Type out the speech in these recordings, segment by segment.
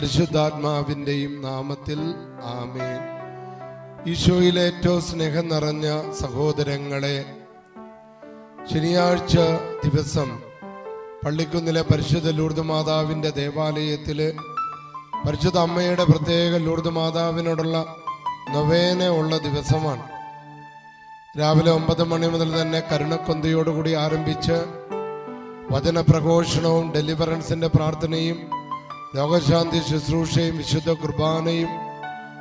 പരിശുദ്ധാത്മാവിന്റെയും നാമത്തിൽ ആമേൻ. ഈശോയിലെ ഏറ്റവും സ്നേഹം നിറഞ്ഞ സഹോദരങ്ങളെ ശനിയാഴ്ച ദിവസം പള്ളിക്കുന്നിലെ പരിശുദ്ധ ലൂർദ് മാതാവിന്റെ ദേവാലയത്തിൽ പരിശുദ്ധ അമ്മയുടെ പ്രത്യേക ലൂർദ് മാതാവിനോടുള്ള നൊവേന ഉള്ള ദിവസമാണ്. രാവിലെ ഒമ്പത് മണി മുതൽ തന്നെ കരുണക്കൊന്തയോടുകൂടി ആരംഭിച്ച് വചനപ്രഘോഷണവും ഡെലിവറൻസിന്റെ പ്രാർത്ഥനയും രോഗശാന്തി ശുശ്രൂഷയും വിശുദ്ധ കുർബാനയും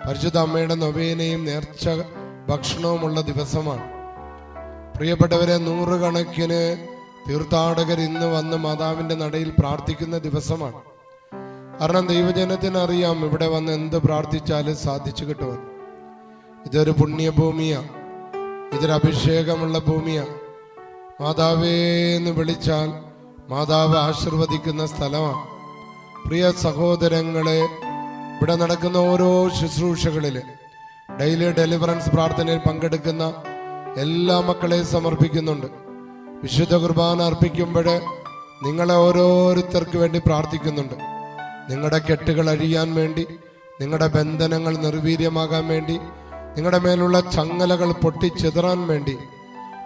പരിശുദ്ധ അമ്മയുടെ നൊവേനയും നേർച്ച ഭക്ഷണവുമുള്ള ദിവസമാണ്. പ്രിയപ്പെട്ടവരെ നൂറുകണക്കിന് തീർത്ഥാടകർ ഇന്ന് വന്ന് മാതാവിന്റെ നടയിൽ പ്രാർത്ഥിക്കുന്ന ദിവസമാണ്. കാരണം ദൈവജനത്തിന് അറിയാം ഇവിടെ വന്ന് എന്ത് പ്രാർത്ഥിച്ചാലും സാധിച്ചു കിട്ടുമെന്ന്. ഇതൊരു പുണ്യഭൂമിയാണ് ഇതൊരു അഭിഷേകമുള്ള ഭൂമിയാണ് മാതാവേ എന്ന് വിളിച്ചാൽ മാതാവ് ആശീർവദിക്കുന്ന സ്ഥലമാണ്. പ്രിയ സഹോദരങ്ങളെ ഇവിടെ നടക്കുന്ന ഓരോ ശുശ്രൂഷകളിൽ ഡെയിലി ഡെലിവറൻസ് പ്രാർത്ഥനയിൽ പങ്കെടുക്കുന്ന എല്ലാ മക്കളെയും സമർപ്പിക്കുന്നുണ്ട്. വിശുദ്ധ കുർബാന അർപ്പിക്കുമ്പോൾ നിങ്ങളെ ഓരോരുത്തർക്ക് വേണ്ടി പ്രാർത്ഥിക്കുന്നുണ്ട്. നിങ്ങളുടെ കെട്ടുകൾ അഴിയാൻ വേണ്ടി നിങ്ങളുടെ ബന്ധനങ്ങൾ നിർവീര്യമാകാൻ വേണ്ടി നിങ്ങളുടെ മേലുള്ള ചങ്ങലകൾ പൊട്ടിച്ചിതറാൻ വേണ്ടി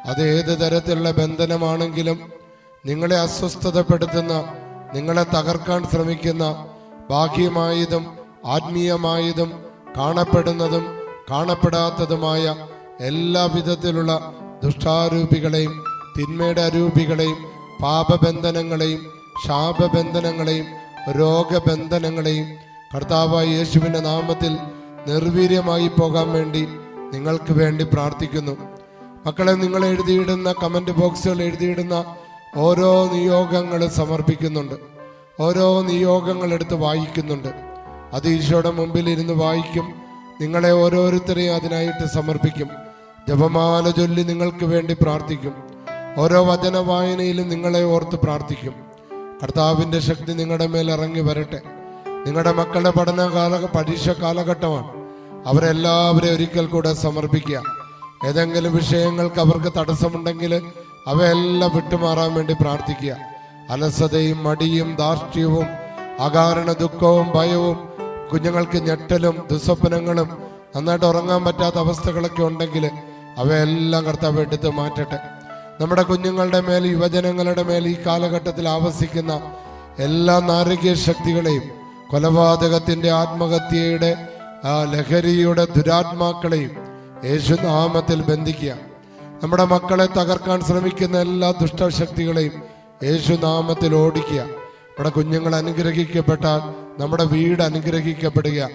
അത് ഏത് തരത്തിലുള്ള ബന്ധനമാണെങ്കിലും നിങ്ങളെ അസ്വസ്ഥതപ്പെടുത്തുന്ന നിങ്ങളെ തകർക്കാൻ ശ്രമിക്കുന്ന ബാഹ്യമായതും ആത്മീയമായതും കാണപ്പെടുന്നതും കാണപ്പെടാത്തതുമായ എല്ലാ വിധത്തിലുള്ള ദുഷ്ടാരൂപികളെയും തിന്മയുടെ അരൂപികളെയും പാപബന്ധനങ്ങളെയും ശാപബന്ധനങ്ങളെയും രോഗബന്ധനങ്ങളെയും കർത്താവായ യേശുവിന്റെ നാമത്തിൽ നിർവീര്യമായി പോകാൻ വേണ്ടി നിങ്ങൾക്ക് വേണ്ടി പ്രാർത്ഥിക്കുന്നു. മക്കളെ നിങ്ങൾ എഴുതിയിടുന്ന കമന്റ് ബോക്സുകൾ എഴുതിയിടുന്ന ഓരോ നിയോഗങ്ങൾ സമർപ്പിക്കുന്നുണ്ട്. ഓരോ നിയോഗങ്ങൾ എടുത്ത് വായിക്കുന്നുണ്ട്. അത് ഈശോയുടെ മുമ്പിൽ ഇരുന്ന് വായിക്കും. നിങ്ങളെ ഓരോരുത്തരെയും അതിനായിട്ട് സമർപ്പിക്കും. ജപമാല ചൊല്ലി നിങ്ങൾക്ക് വേണ്ടി പ്രാർത്ഥിക്കും. ഓരോ വചന വായനയിലും നിങ്ങളെ ഓർത്ത് പ്രാർത്ഥിക്കും. കർത്താവിന്റെ ശക്തി നിങ്ങളുടെ മേൽ ഇറങ്ങി വരട്ടെ. നിങ്ങളുടെ മക്കളുടെ പഠന കാല പരീക്ഷ കാലഘട്ടമാണ്. അവരെല്ലാവരെയും ഒരിക്കൽ കൂടെ സമർപ്പിക്കുക. ഏതെങ്കിലും വിഷയങ്ങൾക്ക് അവർക്ക് തടസ്സമുണ്ടെങ്കിൽ അവയെല്ലാം വിട്ടുമാറാൻ വേണ്ടി പ്രാർത്ഥിക്കുക. അലസതയും മടിയും ധാർഷ്ട്യവും അകാരണ ദുഃഖവും ഭയവും കുഞ്ഞുങ്ങൾക്ക് ഞെട്ടലും ദുസ്വപ്നങ്ങളും നന്നായിട്ട് ഉറങ്ങാൻ പറ്റാത്ത അവസ്ഥകളൊക്കെ ഉണ്ടെങ്കിൽ അവയെല്ലാം കർത്താവ് എടുത്ത് മാറ്റട്ടെ. നമ്മുടെ കുഞ്ഞുങ്ങളുടെ മേൽ യുവജനങ്ങളുടെ മേൽ ഈ കാലഘട്ടത്തിൽ ആവസിക്കുന്ന എല്ലാ നാരകീയ ശക്തികളെയും കൊലപാതകത്തിന്റെ ആത്മഹത്യയുടെ ആ ലഹരിയുടെ ദുരാത്മാക്കളെയും യേശുനാമത്തിൽ ബന്ധിക്കുക. നമ്മുടെ മക്കളെ തകർക്കാൻ ശ്രമിക്കുന്ന എല്ലാ ദുഷ്ടശക്തികളെയും യേശുനാമത്തിൽ ഓടിക്കുക. നമ്മുടെ കുഞ്ഞുങ്ങൾ അനുഗ്രഹിക്കപ്പെട്ടാൽ നമ്മുടെ വീട് അനുഗ്രഹിക്കപ്പെടുക.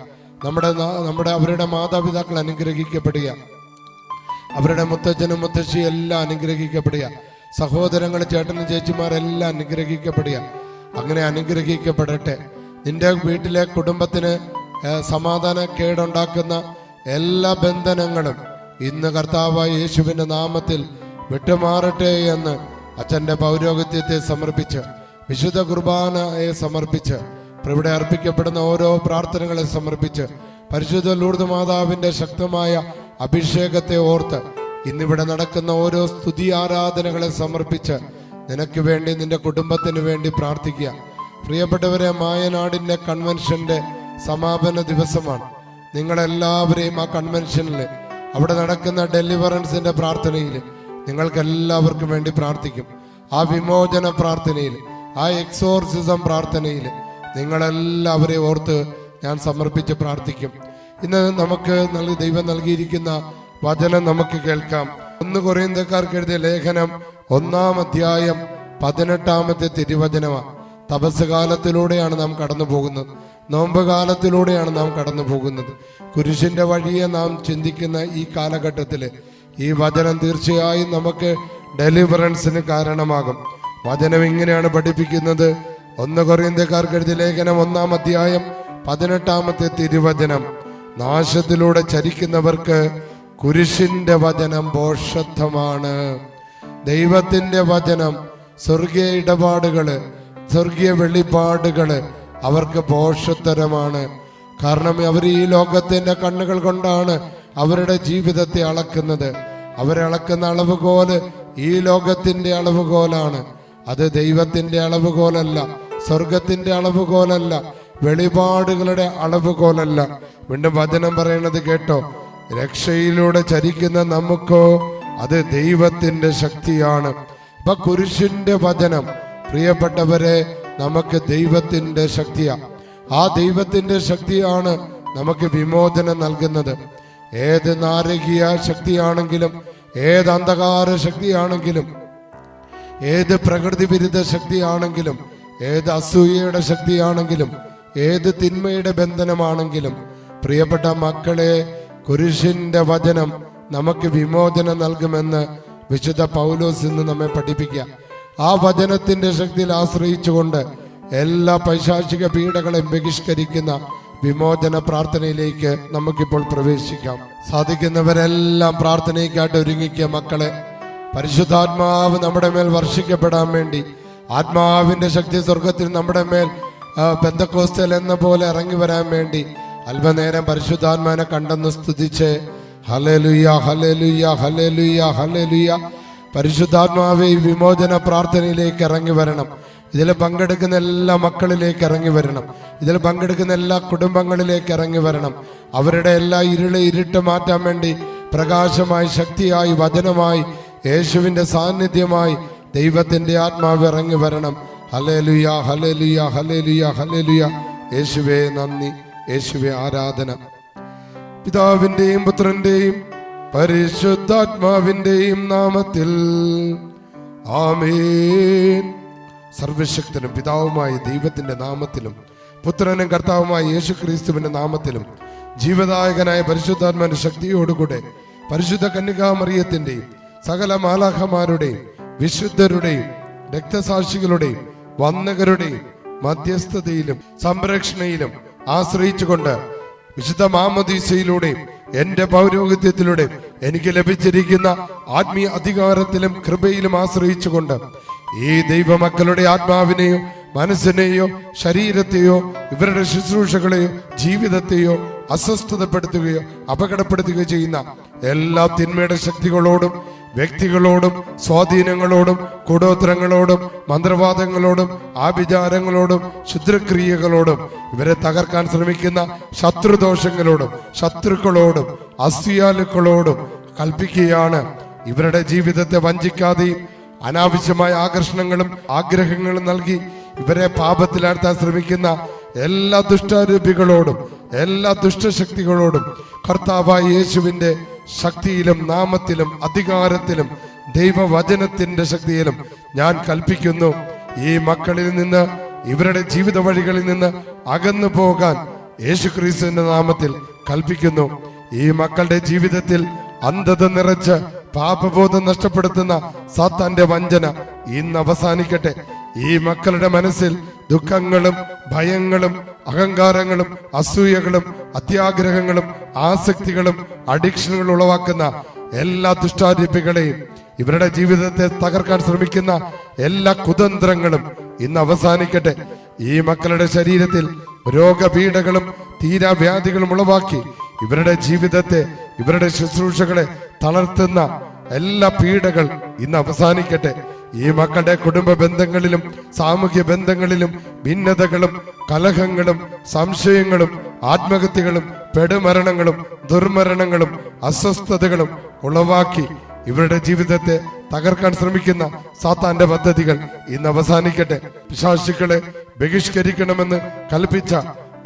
നമ്മുടെ നമ്മുടെ അവരുടെ മാതാപിതാക്കൾ അനുഗ്രഹിക്കപ്പെടുക. അവരുടെ മുത്തച്ഛനും മുത്തശ്ശി എല്ലാം അനുഗ്രഹിക്കപ്പെടുക. സഹോദരങ്ങൾ ചേട്ടനും ചേച്ചിമാരെല്ലാം അനുഗ്രഹിക്കപ്പെടുക. അങ്ങനെ അനുഗ്രഹിക്കപ്പെടട്ടെ. നിന്റെ വീട്ടിലെ കുടുംബത്തിന് സമാധാന കേടുണ്ടാക്കുന്ന എല്ലാ ബന്ധനങ്ങളും ഇന്ന് കർത്താവായ യേശുവിന്റെ നാമത്തിൽ വിട്ടുമാറട്ടെ എന്ന് അച്ഛന്റെ പൗരോഗത്യത്തെ സമർപ്പിച്ച് വിശുദ്ധ കുർബാനയെ സമർപ്പിച്ച് ഇവിടെ അർപ്പിക്കപ്പെടുന്ന ഓരോ പ്രാർത്ഥനകളെ സമർപ്പിച്ച് പരിശുദ്ധ ലൂർദ് മാതാവിന്റെ ശക്തമായ അഭിഷേകത്തെ ഓർത്ത് ഇന്നിവിടെ നടക്കുന്ന ഓരോ സ്തുതി ആരാധനകളെ സമർപ്പിച്ച് നിനക്ക് വേണ്ടി നിന്റെ കുടുംബത്തിന് വേണ്ടി പ്രാർത്ഥിക്കുക. പ്രിയപ്പെട്ടവരെ മായനാടിന്റെ കൺവെൻഷന്റെ സമാപന ദിവസമാണ്. നിങ്ങളെല്ലാവരെയും ആ കൺവെൻഷനിൽ അവിടെ നടക്കുന്ന ഡെലിവറൻസിന്റെ പ്രാർത്ഥനയിൽ നിങ്ങൾക്ക് എല്ലാവർക്കും വേണ്ടി പ്രാർത്ഥിക്കും. ആ വിമോചന പ്രാർത്ഥനയിൽ ആ എക്സോർസിസം പ്രാർത്ഥനയിൽ നിങ്ങളെല്ലാവരെയും ഓർത്ത് ഞാൻ സമർപ്പിച്ച് പ്രാർത്ഥിക്കും. ഇന്ന് നമുക്ക് നൽകി ദൈവം നൽകിയിരിക്കുന്ന വചനം നമുക്ക് കേൾക്കാം. ഒന്ന് കൊറിയന്തക്കാർക്ക് എഴുതിയ ലേഖനം ഒന്നാം അധ്യായം പതിനെട്ടാമത്തെ തിരുവചനമാണ് തപസ് കാലത്തിലൂടെയാണ് നാം കടന്നു പോകുന്നത് നോമ്പ് കാലത്തിലൂടെയാണ് നാം കടന്നു പോകുന്നത് കുരിശിന്റെ വഴിയെ നാം ചിന്തിക്കുന്ന ഈ കാലഘട്ടത്തിൽ ഈ വചനം തീർച്ചയായും നമുക്ക് ഡെലിവറൻസിന് കാരണമാകും. വചനം ഇങ്ങനെയാണ് പഠിപ്പിക്കുന്നത്. ഒന്ന് കൊറിയന്തക്കാർക്ക് എഴുതിയ ലേഖനം ഒന്നാം അധ്യായം പതിനെട്ടാമത്തെ തിരുവചനം. നാശത്തിലൂടെ ചരിക്കുന്നവർക്ക് കുരിശിന്റെ വചനം ബോഷത്വമാണ്. ദൈവത്തിന്റെ വചനം സ്വർഗീയ ഇടപാടുകൾ സ്വർഗീയ വെളിപാടുകൾ അവർക്ക് പോഷത്തരമാണ് കാരണം അവർ ഈ ലോകത്തിന്റെ കണ്ണുകൾ കൊണ്ടാണ് അവരുടെ ജീവിതത്തെ അളക്കുന്നത്. അവരെ അളക്കുന്ന അളവുകോൽ ഈ ലോകത്തിന്റെ അളവുകോലാണ്. അത് ദൈവത്തിന്റെ അളവുകോലല്ല സ്വർഗത്തിന്റെ അളവുകോലല്ല വെളിപാടുകളുടെ അളവുകോലല്ല. വീണ്ടും വചനം പറയണത് കേട്ടോ രക്ഷയിലൂടെ ചരിക്കുന്ന നമുക്കോ അത് ദൈവത്തിന്റെ ശക്തിയാണ്. അപ്പൊ കുരിശിന്റെ വചനം പ്രിയപ്പെട്ടവരെ നമുക്ക് ദൈവത്തിന്റെ ശക്തിയാ. ആ ദൈവത്തിന്റെ ശക്തിയാണ് നമുക്ക് വിമോചനം നൽകുന്നത്. ഏത് നാരകീയ ശക്തിയാണെങ്കിലും ഏത് അന്ധകാര ശക്തിയാണെങ്കിലും ഏത് പ്രകൃതി വിരുദ്ധ ശക്തിയാണെങ്കിലും ഏത് അസൂയയുടെ ശക്തിയാണെങ്കിലും ഏത് തിന്മയുടെ ബന്ധനമാണെങ്കിലും പ്രിയപ്പെട്ട മക്കളെ കുരിശിന്റെ വചനം നമുക്ക് വിമോചനം നൽകുമെന്ന് വിശുദ്ധ പൗലോസ് ഇന്ന് നമ്മെ പഠിപ്പിക്കുക. ആ വചനത്തിന്റെ ശക്തിയിൽ ആശ്രയിച്ചുകൊണ്ട് എല്ലാ പൈശാചിക പീഡകളെയും ബഹിഷ്കരിക്കുന്ന വിമോചന പ്രാർത്ഥനയിലേക്ക് നമുക്കിപ്പോൾ പ്രവേശിക്കാം. സാധിക്കുന്നവരെല്ലാം പ്രാർത്ഥനയ്ക്കായിട്ട് ഒരുങ്ങിക്കുക മക്കളെ. പരിശുദ്ധാത്മാവ് നമ്മുടെ മേൽ വർഷിക്കപ്പെടാൻ വേണ്ടി ആത്മാവിന്റെ ശക്തി സ്വർഗത്തിൽ നമ്മുടെ മേൽ പെന്തക്കോസ്തൽ എന്ന പോലെ ഇറങ്ങി വരാൻ വേണ്ടി അല്പനേരം പരിശുദ്ധാത്മാനെ കണ്ടെന്ന് സ്തുതിച്ച് ഹലലുയ ഹലലുയ ഹലലുയ ഹലലുയ പരിശുദ്ധാത്മാവെ വിമോചന പ്രാർത്ഥനയിലേക്ക് ഇറങ്ങി വരണം. ഇതിൽ പങ്കെടുക്കുന്ന എല്ലാ മക്കളിലേക്ക് ഇറങ്ങി വരണം. ഇതിൽ പങ്കെടുക്കുന്ന എല്ലാ കുടുംബങ്ങളിലേക്ക് ഇറങ്ങി വരണം. അവരുടെ എല്ലാ ഇരുളെ ഇരുട്ട് മാറ്റാൻ വേണ്ടി പ്രകാശമായി ശക്തിയായി വചനമായി യേശുവിന്റെ സാന്നിധ്യമായി ദൈവത്തിന്റെ ആത്മാവ് ഇറങ്ങി വരണം. ഹലേലുയ ഹലേലുയ ഹലേലുയ ഹലേലുയ യേശുവേ നന്ദി. യേശുവേ ആരാധന. പിതാവിന്റെയും പുത്രന്റെയും പരിശുദ്ധാത്മാവിന്റെയും നാമത്തിൽ. ആമേൻ. സർവശക്തനും പിതാവുമായ ദൈവത്തിന്റെ നാമത്തിലും പുത്രനും കർത്താവുമായ യേശു ക്രിസ്തുവിന്റെ നാമത്തിലും ജീവദായകനായ പരിശുദ്ധാത്മാവിന്റെ ശക്തിയോടുകൂടെ പരിശുദ്ധ കന്യകാമറിയത്തിന്റെയും സകല മാലാഖമാരുടെയും വിശുദ്ധരുടെയും രക്തസാക്ഷികളുടെയും വന്നകരുടെയും മധ്യസ്ഥതയിലും സംരക്ഷണയിലും ആശ്രയിച്ചുകൊണ്ട് വിശുദ്ധ മാമദീസയിലൂടെയും എന്റെ പൗരോഹിത്യത്തിലൂടെ എനിക്ക് ലഭിച്ചിരിക്കുന്ന ആത്മീയ അധികാരത്തിലും കൃപയിലും ആശ്രയിച്ചുകൊണ്ട് ഈ ദൈവമക്കളുടെ ആത്മാവിനെയോ മനസ്സിനെയോ ശരീരത്തെയോ ഇവരുടെ ശുശ്രൂഷകളെയോ ജീവിതത്തെയോ അസ്വസ്ഥതപ്പെടുത്തുകയോ അപകടപ്പെടുത്തുകയോ ചെയ്യുന്ന എല്ലാ തിന്മയുടെ ശക്തികളോടും വ്യക്തികളോടും സ്വാധീനങ്ങളോടും കൂടോത്രങ്ങളോടും മന്ത്രവാദങ്ങളോടും ആഭിചാരങ്ങളോടും ക്ഷുദ്രക്രിയകളോടും ഇവരെ തകർക്കാൻ ശ്രമിക്കുന്ന ശത്രുദോഷങ്ങളോടും ശത്രുക്കളോടും അസ്യാലുക്കളോടും കൽപ്പിക്കുകയാണ്. ഇവരുടെ ജീവിതത്തെ വഞ്ചിക്കാതെയും അനാവശ്യമായ ആകർഷണങ്ങളും ആഗ്രഹങ്ങളും നൽകി ഇവരെ പാപത്തിലാഴ്ത്താൻ ശ്രമിക്കുന്ന എല്ലാ ദുഷ്ടാരൂപികളോടും എല്ലാ ദുഷ്ടശക്തികളോടും കർത്താവായ യേശുവിന്റെ ശക്തിയിലും നാമത്തിലും അധികാരത്തിലും ദൈവവചനത്തിന്റെ ശക്തിയിലും ഞാൻ കൽപ്പിക്കുന്നു. ഈ മക്കളിൽ നിന്ന് ഇവരുടെ ജീവിത വഴികളിൽ നിന്ന് അകന്നു പോകാൻ യേശുക്രിസ്തുവിന്റെ നാമത്തിൽ കൽപ്പിക്കുന്നു. ഈ മക്കളുടെ ജീവിതത്തിൽ അന്ധത നിറച്ച് പാപബോധം നഷ്ടപ്പെടുത്തുന്ന സാത്താന്റെ വഞ്ചന ഇന്ന് അവസാനിക്കട്ടെ. ഈ മക്കളുടെ മനസ്സിൽ ദുഃഖങ്ങളും ഭയങ്ങളും അഹങ്കാരങ്ങളും അസൂയകളും അത്യാഗ്രഹങ്ങളും ആസക്തികളും അഡിക്ഷനുകളും ഉളവാക്കുന്ന എല്ലാ ദുഷ്ടാരിപ്പികളെയും ഇവരുടെ ജീവിതത്തെ തകർക്കാൻ ശ്രമിക്കുന്ന എല്ലാ കുതന്ത്രങ്ങളും ഇന്ന് അവസാനിക്കട്ടെ. ഈ മക്കളുടെ ശരീരത്തിൽ രോഗപീഠകളും തീരാവ്യാധികളും ഉളവാക്കി ഇവരുടെ ജീവിതത്തെ ഇവരുടെ ശുശ്രൂഷകളെ തളർത്തുന്ന എല്ലാ പീഡകൾ ഇന്ന് അവസാനിക്കട്ടെ. ഈ മക്കളുടെ കുടുംബ ബന്ധങ്ങളിലും സാമൂഹ്യ ബന്ധങ്ങളിലും ഭിന്നതകളും കലഹങ്ങളും സംശയങ്ങളും ആത്മഹത്യകളും പെടുമരണങ്ങളും ദുർമരണങ്ങളും അസ്വസ്ഥതകളും ഉളവാക്കി ഇവരുടെ ജീവിതത്തെ തകർക്കാൻ ശ്രമിക്കുന്ന സാത്താന്റെ പദ്ധതികൾ ഇന്ന് അവസാനിക്കട്ടെ. പിശാശുക്കളെ ബഹിഷ്കരിക്കണമെന്ന് കൽപ്പിച്ച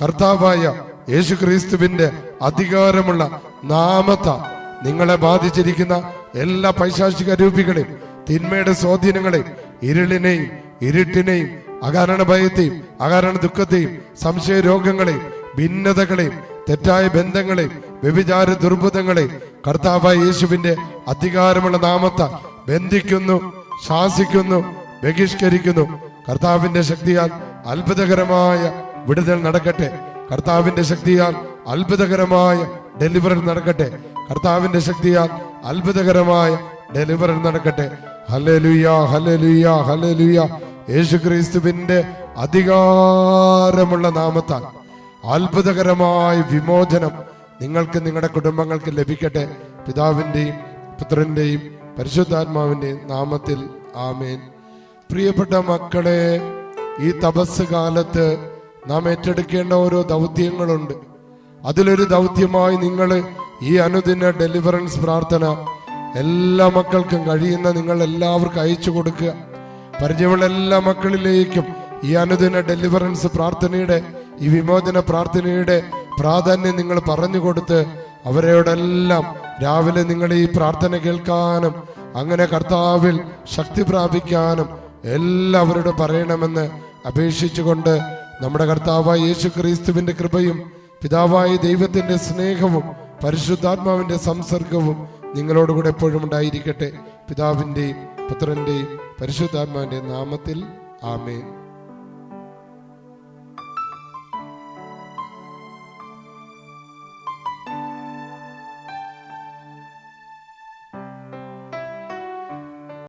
കർത്താവായ യേശുക്രിസ്തുവിന്റെ അധികാരമുള്ള നാമത്ത നിങ്ങളെ ബാധിച്ചിരിക്കുന്ന എല്ലാ പൈശാചിക രൂപികളെയും തിന്മയുടെ സ്വാധീനങ്ങളെയും ഇരുളിനെയും ഇരുട്ടിനെയും അകാരണ ഭയത്തെയും അകാരണ ദുഃഖത്തെയും സംശയ രോഗങ്ങളെയും ഭിന്നതകളെയും തെറ്റായ ബന്ധങ്ങളെയും വ്യഭിചാര ദുർബുധങ്ങളെയും കർത്താവായ യേശുവിന്റെ അധികാരമുള്ള നാമത്ത ബന്ധിക്കുന്നു ശാസിക്കുന്നു ബഹിഷ്കരിക്കുന്നു. കർത്താവിന്റെ ശക്തിയാൽ അത്ഭുതകരമായ വിടുതൽ നടക്കട്ടെ. കർത്താവിന്റെ ശക്തിയാൽ അത്ഭുതകരമായ ഡെലിവറി നടക്കട്ടെ. കർത്താവിന്റെ ശക്തിയാൽ അത്ഭുതകരമായ ഡെലിവറി നടക്കട്ടെ. ഹലലുയ ഹലലുയ ഹലലുയ യേശു ക്രിസ്തുവിന്റെ അധികാരമുള്ള നാമത്താൽ അത്ഭുതകരമായ വിമോചനം നിങ്ങൾക്ക് നിങ്ങളുടെ കുടുംബങ്ങൾക്ക് ലഭിക്കട്ടെ. പിതാവിന്റെയും പുത്രന്റെയും പരിശുദ്ധാത്മാവിന്റെയും നാമത്തിൽ ആമേൻ. പ്രിയപ്പെട്ട മക്കളെ ഈ തപസ് കാലത്ത് നാം ഏറ്റെടുക്കേണ്ട ഓരോ ദൗത്യങ്ങളുണ്ട്. അതിലൊരു ദൗത്യമായി നിങ്ങൾ ഈ അനുദിന ഡെലിവറൻസ് പ്രാർത്ഥന എല്ലാ മക്കൾക്കും കഴിയുന്ന നിങ്ങൾ എല്ലാവർക്കും അയച്ചു കൊടുക്കുക. പരിചയമുള്ള എല്ലാ മക്കളിലേക്കും ഈ അനുദിന ഡെലിവറൻസ് പ്രാർത്ഥനയുടെ ഈ വിമോചന പ്രാർത്ഥനയുടെ പ്രാധാന്യം നിങ്ങൾ പറഞ്ഞു കൊടുത്ത് അവരോടെല്ലാം രാവിലെ നിങ്ങൾ ഈ പ്രാർത്ഥന കേൾക്കാനും അങ്ങനെ കർത്താവിൽ ശക്തി പ്രാപിക്കാനും എല്ലാവരോടും പറയണമെന്ന് അപേക്ഷിച്ചുകൊണ്ട് നമ്മുടെ കർത്താവായ യേശു ക്രിസ്തുവിന്റെ കൃപയും പിതാവായ ദൈവത്തിന്റെ സ്നേഹവും പരിശുദ്ധാത്മാവിന്റെ സംസർഗവും നിങ്ങളോടുകൂടെ എപ്പോഴും ഉണ്ടായിരിക്കട്ടെ. പിതാവിന്റെയും പുത്രന്റെയും പരിശുദ്ധാത്മാവിന്റെ നാമത്തിൽ ആമേൻ.